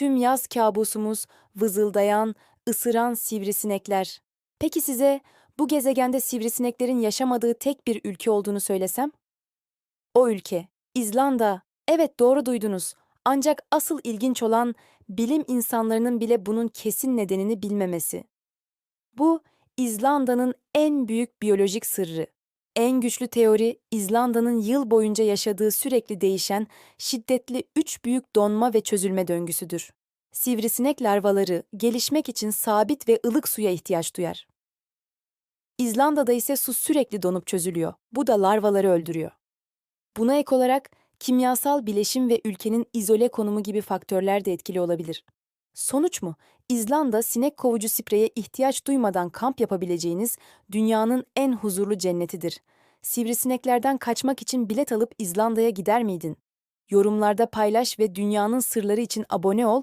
tüm yaz kabusumuz vızıldayan, ısıran sivrisinekler. Peki size bu gezegende sivrisineklerin yaşamadığı tek bir ülke olduğunu söylesem? O ülke, İzlanda. Evet doğru duydunuz. Ancak asıl ilginç olan bilim insanlarının bile bunun kesin nedenini bilmemesi. Bu İzlanda'nın en büyük biyolojik sırrı. En güçlü teori İzlanda'nın yıl boyunca yaşadığı sürekli değişen, şiddetli üç büyük donma ve çözülme döngüsüdür. Sivrisinek larvaları gelişmek için sabit ve ılık suya ihtiyaç duyar. İzlanda'da ise su sürekli donup çözülüyor. Bu da larvaları öldürüyor. Buna ek olarak kimyasal bileşim ve ülkenin izole konumu gibi faktörler de etkili olabilir. Sonuç mu? İzlanda sinek kovucu spreye ihtiyaç duymadan kamp yapabileceğiniz dünyanın en huzurlu cennetidir. Sivrisineklerden kaçmak için bilet alıp İzlanda'ya gider miydin? Yorumlarda paylaş ve dünyanın sırları için abone ol.